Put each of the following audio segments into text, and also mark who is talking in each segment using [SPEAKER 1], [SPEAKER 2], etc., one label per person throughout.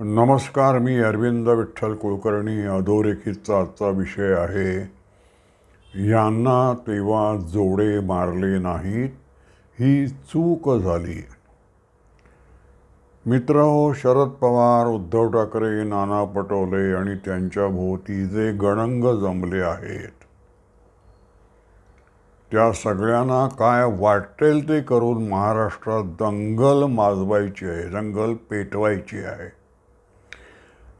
[SPEAKER 1] नमस्कार मी अरविंद विठ्ठल कुलकर्णी. अधोरेखितचा आजचा विषय आहे यांना तेव्हा जोडे मारले नाहीत ही चूक झाली. मित्र हो शरद पवार उद्धव ठाकरे नाना पटोले आणि त्यांच्या भोवती जे गणंग जमले आहेत त्या सगळ्यांना काय वाटेल ते करून महाराष्ट्रात दंगल माजवायची आहे दंगल पेटवायची आहे.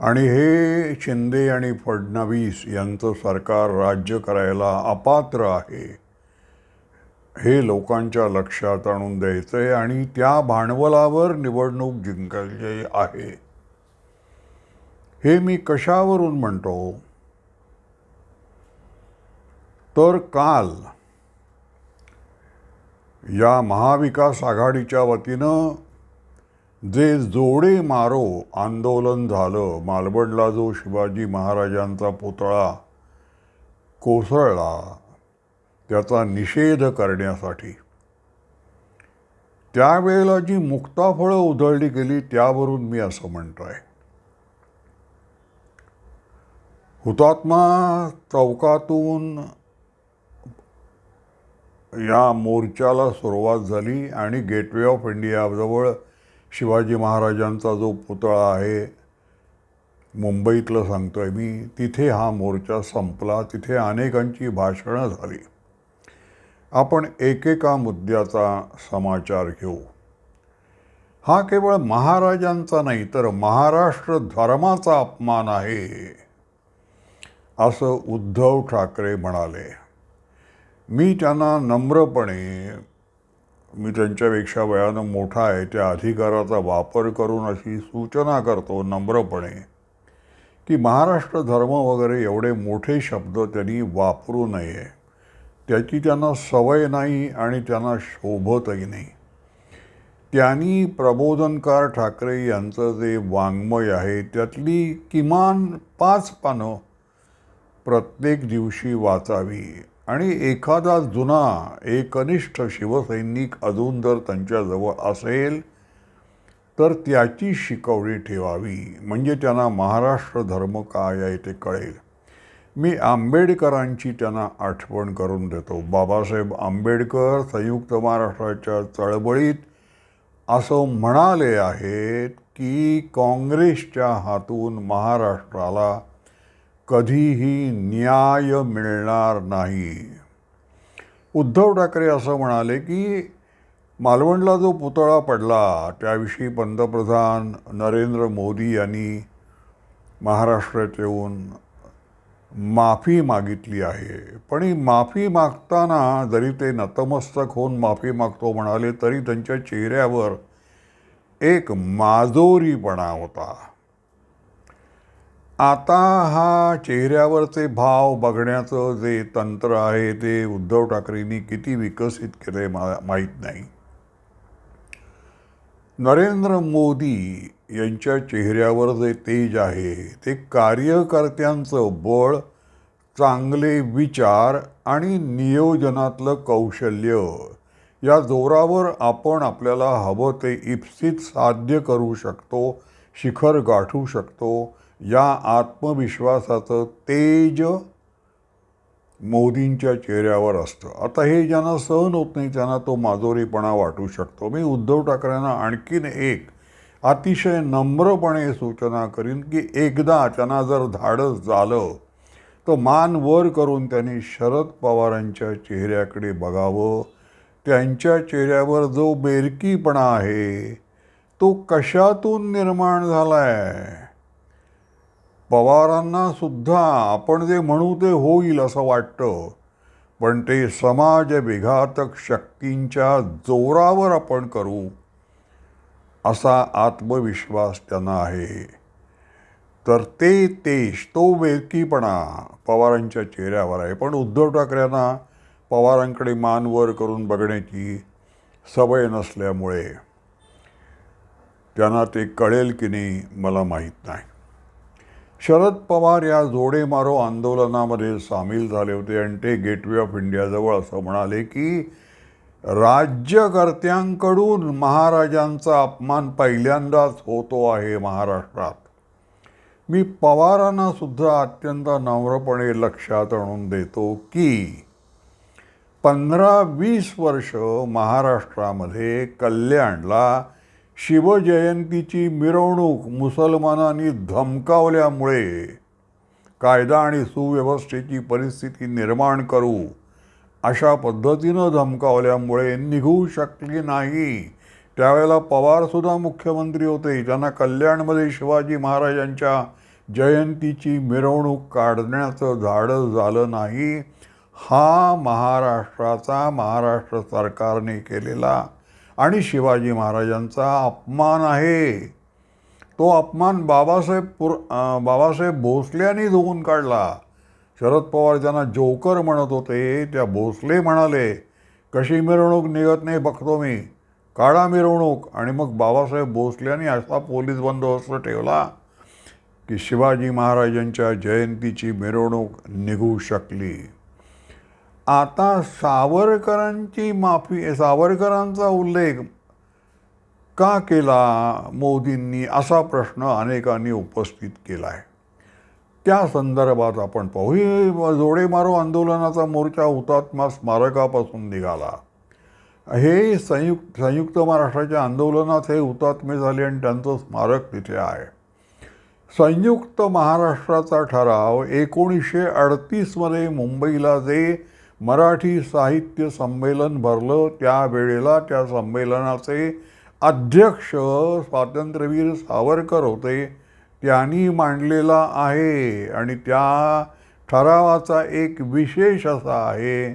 [SPEAKER 1] आणि हे शिंदे आणि फडणवीस यांचं सरकार राज्य करायला अपात्र आहे हे लोकांच्या लक्षात आणून द्यायचं आहे आणि त्या भांडवलावर निवडणूक जिंकायची आहे. हे मी कशावरून म्हणतो? तर काल या महाविकास आघाडीच्या वतीनं जे जोडे मारो आंदोलन झालं मालवणला जो शिवाजी महाराजांचा पुतळा कोसळला त्याचा निषेध करण्यासाठी. त्यावेळेला जी मुक्ताफळं उधळली गेली त्यावरून मी असं म्हणतोय. हुतात्मा चौकातून या मोर्चाला सुरुवात झाली आणि गेटवे ऑफ इंडियाजवळ शिवाजी महाराजांचा जो पुतळा आहे मुंबईतलं सांगतो आहे मी तिथे हा मोर्चा संपला तिथे अनेकांची भाषणं झाली. आपण एकेका मुद्द्याचा समाचार घेऊ. हा केवळ महाराजांचा नाही तर महाराष्ट्र धर्माचा अपमान आहे असं उद्धव ठाकरे म्हणाले. मी त्यांना नम्रपणे मी त्यांच्यापेक्षा वयानं मोठा आहे त्या अधिकाराचा वापर करून अशी सूचना करतो नम्रपणे. की महाराष्ट्र धर्म वगैरे एवढे मोठे शब्द त्यांनी वापरू नये. त्याची त्यांना सवय नाही आणि त्यांना शोभतही नाही. त्यांनी प्रबोधनकार ठाकरे यांचं जे वाङ्मय आहे त्यातली किमान पाच पानं प्रत्येक दिवशी वाचावी. आणि एखादा जुना एकनिष्ठ शिवसैनिक अजून जर त्यांच्याजवळ असेल तर त्याची शिकवणी ठेवावी. म्हणजे त्यांना महाराष्ट्र धर्म काय आहे ते कळेल. मी आंबेडकरांची त्यांना आठवण करून देतो. बाबासाहेब आंबेडकर संयुक्त महाराष्ट्राच्या चळवळीत असं म्हणाले आहेत की काँग्रेसच्या हातून महाराष्ट्राला कधीही न्याय मिळणार नाही. उद्धव ठाकरे असं म्हणाले की मालवणला जो पुतळा पडला त्याविषयी पंतप्रधान नरेंद्र मोदी यांनी महाराष्ट्रात येऊन माफी मागितली आहे. पण ही माफी मागताना जरी ते नतमस्तक होऊन माफी मागतो म्हणाले तरी त्यांच्या चेहऱ्यावर एक माजोरीपणा होता. आता हा चेहऱ्यावरचे भाव बघण्याचं जे तंत्र आहे ते उद्धव ठाकरेंनी किती विकसित केले मा माहीत नाही. नरेंद्र मोदी यांच्या चेहऱ्यावर जे तेज आहे ते कार्यकर्त्यांचं बळ चांगले विचार आणि नियोजनातलं कौशल्य या जोरावर आपण आपल्याला हवं ते इप्सित साध्य करू शकतो शिखर गाठू शकतो या आत्मविश्वासाचं तेज मोदींच्या चेहऱ्यावर असतं. आता हे ज्यांना सहन होत नाही त्यांना तो माजोरीपणा वाटू शकतो. मी उद्धव ठाकरेंना आणखीन एक अतिशय नम्रपणे सूचना करीन की एकदा त्यांना जर धाडस झालं तर मान वर करून त्यांनी शरद पवारांच्या चेहऱ्याकडे बघावं. त्यांच्या चेहऱ्यावर जो बेरकीपणा आहे तो कशातून निर्माण झाला आहे पवारांना सुद्धा आपण जे म्हणू ते होईल असं वाटतं. पण ते समाज विघातक शक्तींच्या जोरावर आपण करू असा आत्मविश्वास त्यांना आहे. तर ते तेज तो वेळकीपणा पवारांच्या चेहऱ्यावर आहे. पण उद्धव ठाकरेंना पवारांकडे मान वर करून बघण्याची सवय नसल्यामुळे त्यांना ते कळेल की नाही मला माहीत नाही. शरद पवार या जोडे मारो आंदोलनामध्ये सामील झाले होते आणि ते गेटवे ऑफ इंडियाजवळ असं म्हणाले की राज्यकर्त्यांकडून महाराजांचा अपमान पहिल्यांदाच होतो आहे महाराष्ट्रात. मी पवारांना सुद्धा अत्यंत नम्रपणे लक्षात आणून देतो की पंधरा वीस वर्ष महाराष्ट्रामध्ये कल्याणला शिवजयंतीची मिरवणूक मुसलमानांनी धमकावल्यामुळे कायदा आणि सुव्यवस्थेची परिस्थिती निर्माण करू अशा पद्धतीनं धमकावल्यामुळे निघू शकली नाही. त्यावेळेला पवारसुद्धा मुख्यमंत्री होते. ज्यांना कल्याणमध्ये शिवाजी महाराजांच्या जयंतीची मिरवणूक काढण्याचं धाडस झालं नाही हा महाराष्ट्राचा महाराष्ट्र सरकारने केलेला आणि शिवाजी महाराजांचा अपमान आहे. तो अपमान बाबासाहेब पुर बाबासाहेब भोसल्यांनी धुवून काढला. शरद पवार ज्यांना जोकर म्हणत होते त्या भोसले म्हणाले कशी मिरवणूक निघत नाही बघतो मी. काढा मिरवणूक. आणि मग बाबासाहेब भोसल्यांनी असा पोलीस बंदोबस्त ठेवला की शिवाजी महाराजांच्या जयंतीची मिरवणूक निघू शकली. आता सावरकरांची माफी सावरकरांचा उल्लेख का केला मोदींनी? असा प्रश्न अनेकांनी उपस्थित केला आहे त्या संदर्भात आपण पाहू ही जोडे मारो आंदोलनाचा मोर्चा हुतात्मा स्मारकापासून निघाला. हे संयुक्त संयुक्त महाराष्ट्राच्या आंदोलनात हे हुतात्मे झाले आणि त्यांचं स्मारक तिथे आहे. संयुक्त महाराष्ट्राचा ठराव एकोणीसशे अडतीसमध्ये मुंबईला जे मराठी साहित्य संमेलन भरलं. त्यावेळेला त्या संमेलनाचे अध्यक्ष स्वातंत्र्यवीर सावरकर होते. त्यांनी मांडलेला आहे आणि त्या ठरावाचा एक विशेष असा आहे.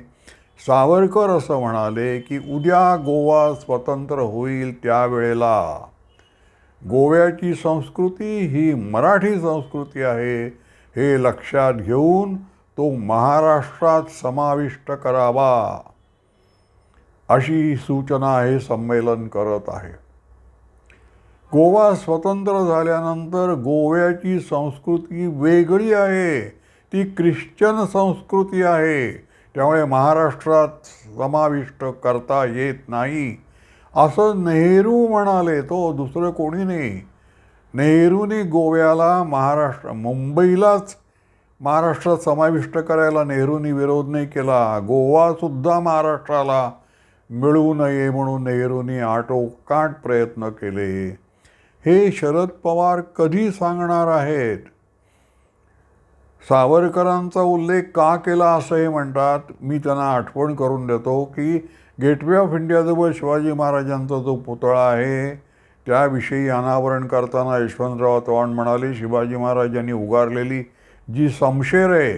[SPEAKER 1] सावरकर असं म्हणाले की उद्या गोवा स्वतंत्र होईल त्यावेळेला. गोव्याची संस्कृती ही मराठी संस्कृती आहे. हे लक्षात घेऊन तो महाराष्ट्रात समाविष्ट करावा. अशी सूचना हे संमेलन करत आहे. गोवा स्वतंत्र झाल्यानंतर गोव्याची संस्कृती वेगळी आहे. ती ख्रिश्चन संस्कृती आहे. त्यामुळे महाराष्ट्रात समाविष्ट करता येत नाही. असं नेहरू म्हणाले तो दुसरं कोणी नाही. नेहरूने गोव्याला महाराष्ट्र मुंबईलाच महाराष्ट्रात समाविष्ट करायला नेहरूंनी विरोध नाही केला. गोवासुद्धा महाराष्ट्राला मिळू नये म्हणून नेहरूंनी आटोकाट प्रयत्न केले. हे शरद पवार कधी सांगणार आहेत? सावरकरांचा उल्लेख का केला असं हे म्हणतात. मी त्यांना आठवण करून देतो की गेटवे ऑफ इंडियाजवळ शिवाजी महाराजांचा जो पुतळा आहे त्याविषयी अनावरण करताना यशवंतराव चव्हाण म्हणाले शिवाजी महाराजांनी उगारलेली जी समशेर आहे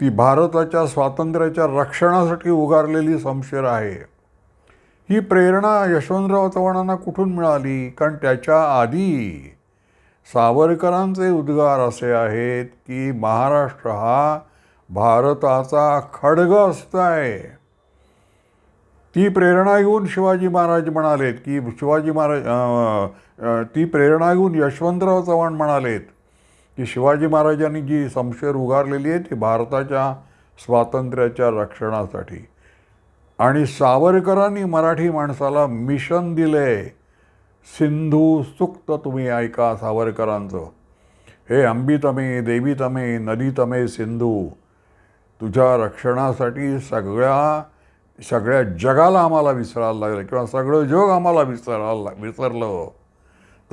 [SPEAKER 1] ती भारताच्या स्वातंत्र्याच्या रक्षणासाठी उगारलेली समशेर आहे. ही प्रेरणा यशवंतराव चव्हाणांना कुठून मिळाली? कारण त्याच्या आधी सावरकरांचे उद्गार असे आहेत की महाराष्ट्र हा भारताचा खडगस्त आहे ती प्रेरणा घेऊन शिवाजी महाराज म्हणालेत की शिवाजी महाराज ती प्रेरणा घेऊन यशवंतराव चव्हाण म्हणालेत की शिवाजी महाराजांनी जी समशेर उगारलेली आहे ती भारताच्या स्वातंत्र्याच्या रक्षणासाठी. आणि सावरकरांनी मराठी माणसाला मिशन दिले. सिंधू सुक्त तुम्ही ऐका सावरकरांचं. हे अंबी तमे देवी तमे नदी तमे सिंधू. तुझ्या रक्षणासाठी सगळ्या सगळ्या जगाला आम्हाला विसरायला लागलं किंवा सगळं जग आम्हाला विसरायला विसरलं.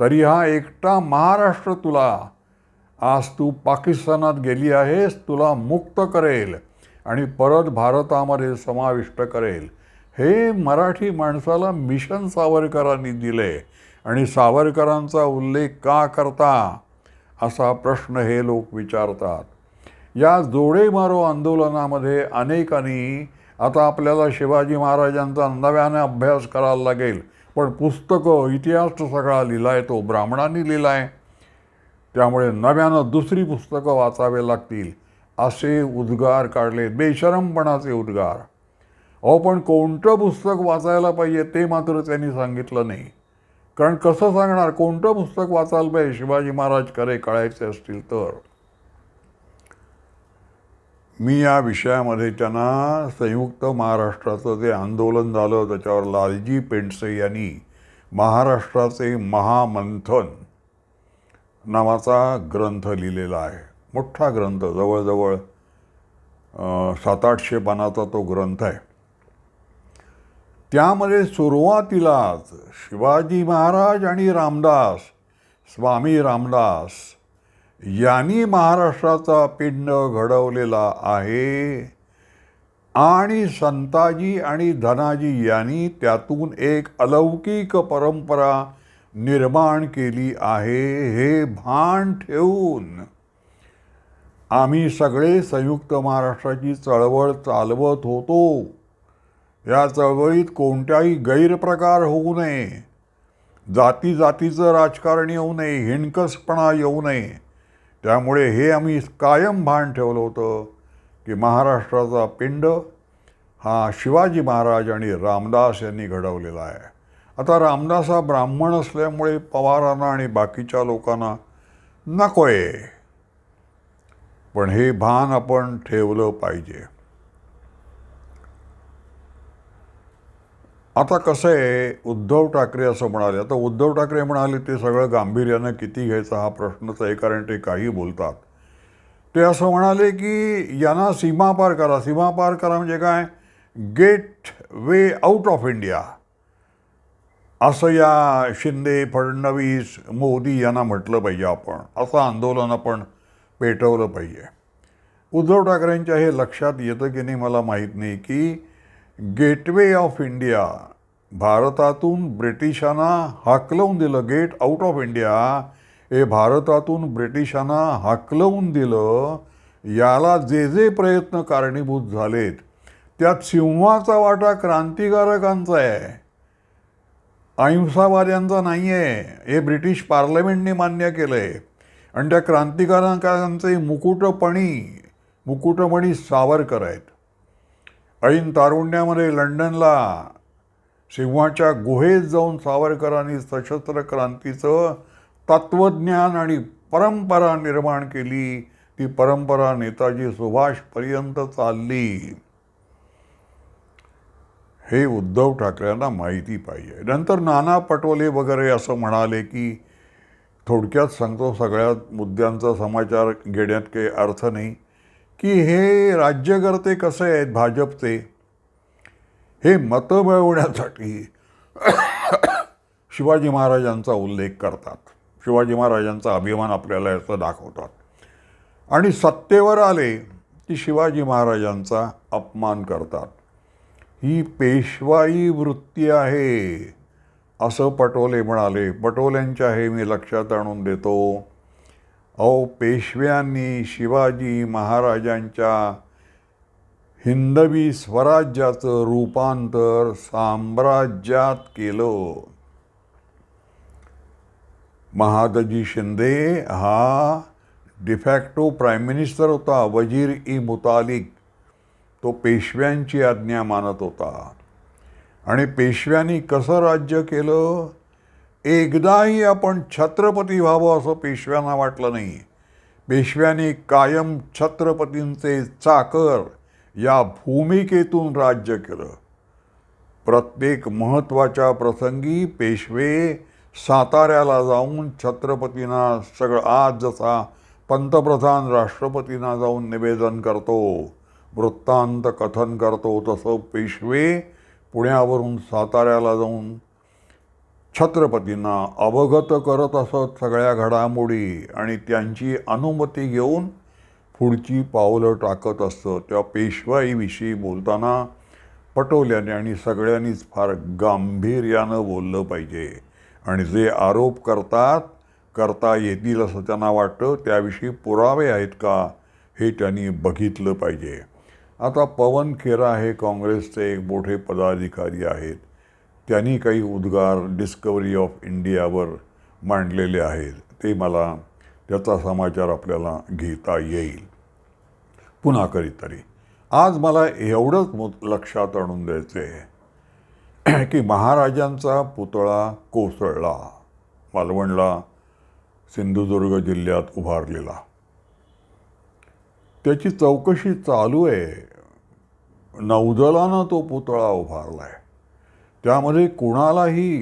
[SPEAKER 1] तरी हा एकटा महाराष्ट्र तुला आज तू पाकिस्तानात गेली आहेस तुला मुक्त करेल आणि परत भारतामध्ये समाविष्ट करेल. हे मराठी माणसाला मिशन सावरकरांनी दिले आणि सावरकरांचा उल्लेख का करता? असा प्रश्न हे लोक विचारतात. या जोडे मारो आंदोलनामध्ये अनेकांनी आता आपल्याला शिवाजी महाराजांचा नव्याने अभ्यास करायला लागेल पण पुस्तकं इतिहास सगळा लिहिला आहे तो ब्राह्मणांनी लिहिला आहे त्यामुळे नव्यानं दुसरी पुस्तकं वाचावे लागतील असे उद्गार काढले बेशरमपणाचे उद्गार. अहो पण कोणतं पुस्तक वाचायला पाहिजे ते मात्र त्यांनी सांगितलं नाही. कारण कसं सांगणार कोणतं पुस्तक वाचायला पाहिजे? शिवाजी महाराज करे कळायचे असतील तर. मी या विषयामध्ये त्यांना संयुक्त महाराष्ट्राचं जे आंदोलन झालं त्याच्यावर लालजी पेंडसे यांनी महाराष्ट्राचे महामंथन नावाचा ग्रंथ लिहिलेला आहे. मोठा ग्रंथ जवळजवळ सात आठशे पानाचा तो ग्रंथ आहे. त्यामध्ये सुरुवातीलाच शिवाजी महाराज आणि रामदास स्वामी रामदास यांनी महाराष्ट्राचा पिंड घडवलेला आहे आणि संताजी आणि धनाजी यांनी त्यातून एक अलौकिक परंपरा निर्माण केली आहे हे भान ठेवून. आम्ही सगळे संयुक्त महाराष्ट्राची चळवळ चालवत होतो. या चळवळीत कोणत्याही गैरप्रकार होऊ नये. जाती जातीचं राजकारण येऊ नये हिणकसपणा येऊ नये. त्यामुळे हे आम्ही कायम भान ठेवलं होतं की महाराष्ट्राचा पिंड हा शिवाजी महाराज आणि रामदास यांनी घडवलेला आहे. आता रामदास हा ब्राह्मण असल्यामुळे पवारांना आणि बाकीच्या लोकांना नको आहे पण हे भान आपण ठेवलं पाहिजे. आता कसं आहे उद्धव ठाकरे असं म्हणाले. आता उद्धव ठाकरे म्हणाले ते सगळं गांभीर्यानं किती घ्यायचा हा प्रश्नच आहे कारण ते काही बोलतात. ते असं म्हणाले की यांना सीमा पार करा. सीमा पार करा म्हणजे काय? Gateway out of India असं या शिंदे फडणवीस मोदी यांना म्हटलं पाहिजे आपण. असं आंदोलन आपण पेटवलं पाहिजे. उद्धव ठाकरेंच्या हे लक्षात येतं की नाही मला माहीत नाही की गेटवे ऑफ इंडिया भारतातून ब्रिटिशांना हाकलवून दिलं गेट आउट ऑफ इंडिया हे भारतातून ब्रिटिशांना हाकलवून दिलं याला जे जे प्रयत्न कारणीभूत झालेत त्यात सिंहाचा वाटा क्रांतिकारकांचा आहे. अहिंसावाद्यांचा नाही आहे हे ब्रिटिश पार्लमेंटने मान्य केलं आहे आणि त्या क्रांतिकारकांचे मुकुटपणी मुकुटमणी सावरकर आहेत. ऐन तारुण्यामध्ये लंडनला सिंहाच्या गुहेत जाऊन सावरकरांनी सशस्त्र क्रांतीचं तत्त्वज्ञान आणि परंपरा निर्माण केली. ती परंपरा नेताजी सुभाषपर्यंत चालली. हे उद्धव ठाकरेंना माहिती पाहिजे. नंतर नाना पटोले वगैरे असं म्हणाले की थोडक्यात सांगतो सगळ्या मुद्द्यांचा समाचार घेण्यात काही अर्थ नाही. की हे राज्यकर्ते कसे आहेत भाजपचे? हे मतं मिळवण्यासाठी शिवाजी महाराजांचा उल्लेख करतात. शिवाजी महाराजांचा अभिमान आपल्याला याचं दाखवतात. आणि सत्तेवर आले की शिवाजी महाराजांचा अपमान करतात. ही पेशवाई वृत्ती आहे. असं पटोले म्हणाले. पटोल्यांच्या हे मी लक्षात आणून देतो. अहो पेशव्यांनी शिवाजी महाराजांच्या हिंदवी स्वराज्याचं रूपांतर साम्राज्यात केलं. महादजी शिंदे हा डिफॅक्टो प्राईम मिनिस्टर होता. वजीर ई मुतालिक तो पेशव्यांची आज्ञा मानत होता. आणि पेशव्यांनी कसं राज्य केलं? एकदाही आपण छत्रपती व्हावं असं पेशव्यांना वाटलं नाही. पेशव्यांनी कायम छत्रपतींचे चाकर या भूमिकेतून राज्य केलं. प्रत्येक महत्त्वाच्या प्रसंगी पेशवे साताऱ्याला जाऊन छत्रपतींना सगळं आज जसा पंतप्रधान राष्ट्रपतींना जाऊन निवेदन करतो वृत्तांत कथन करतो तसं पेशवे पुण्यावरून साताऱ्याला जाऊन. छत्रपतींना अवगत करत असत सगळ्या घडामोडी आणि त्यांची अनुमती घेऊन पुढची पावलं टाकत असतं. त्या पेशवाईविषयी बोलताना पटवल्याने आणि सगळ्यांनीच फार गांभीर्यानं बोललं पाहिजे. आणि जे आरोप करतात करता येतील असं त्यांना वाटतं त्याविषयी पुरावे आहेत का हे त्यांनी बघितलं पाहिजे. आता पवन खेरा हे काँग्रेसचे एक मोठे पदाधिकारी आहेत. त्यांनी काही उद्गार डिस्कवरी ऑफ इंडियावर मांडलेले आहेत. ते मला त्याचा समाचार आपल्याला घेता येईल. पुन्हा कधीतरी आज मला एवढंच मु लक्षात आणून द्यायचं आहे की महाराजांचा पुतळा कोसळला. मालवणला सिंधुदुर्ग जिल्ह्यात उभारलेला. त्याची चौकशी चालू आहे. नौदलानं तो पुतळा उभारला आहे त्यामध्ये कुणालाही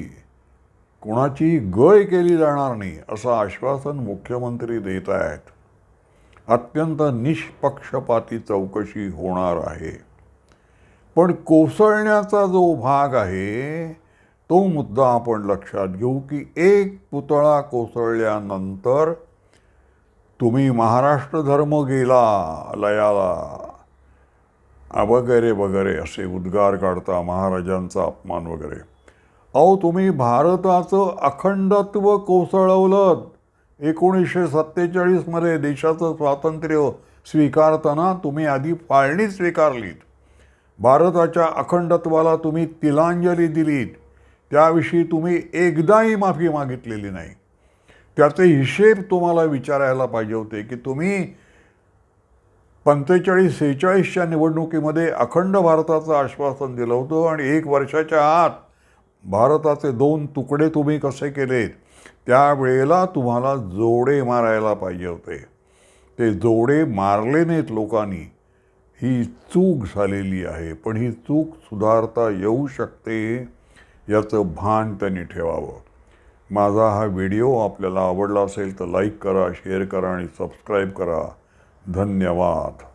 [SPEAKER 1] कोणाची गय केली जाणार नाही असं आश्वासन मुख्यमंत्री देत आहेत. अत्यंत निष्पक्षपाती चौकशी होणार आहे. पण कोसळण्याचा जो भाग आहे तो मुद्दा आपण लक्षात घेऊ की एक पुतळा कोसळल्यानंतर तुम्ही महाराष्ट्र धर्म गेला लयाला वगैरे वगैरे असे उद्गार काढता महाराजांचा अपमान वगैरे. अहो तुम्ही भारताचं अखंडत्व कोसळवलं एकोणीसशे सत्तेचाळीसमध्ये देशाचं स्वातंत्र्य स्वीकारताना तुम्ही आधी फाळणी स्वीकारलीत. भारताच्या अखंडत्वाला तुम्ही तिलांजली दिलीत. त्याविषयी तुम्ही एकदाही माफी मागितलेली नाही. त्याचे हिशेब तुम्हाला विचारायला पाहिजे होते की तुम्ही पंचेचाळीस सेहेचाळीसच्या निवडणुकीमध्ये अखंड भारताचं आश्वासन दिलं होतं आणि एक वर्षाच्या आत भारताचे दोन तुकडे तुम्ही कसे केलेत त्यावेळेला तुम्हाला जोडे मारायला पाहिजे होते. ते जोडे मारले नाहीत लोकांनी ही चूक झालेली आहे पण ही चूक सुधारता येऊ शकते याचं भान त्यांनी ठेवावं. माझा हा व्हिडिओ आपल्याला आवडला असेल तर लाईक करा शेअर करा आणि सबस्क्राईब करा. धन्यवाद.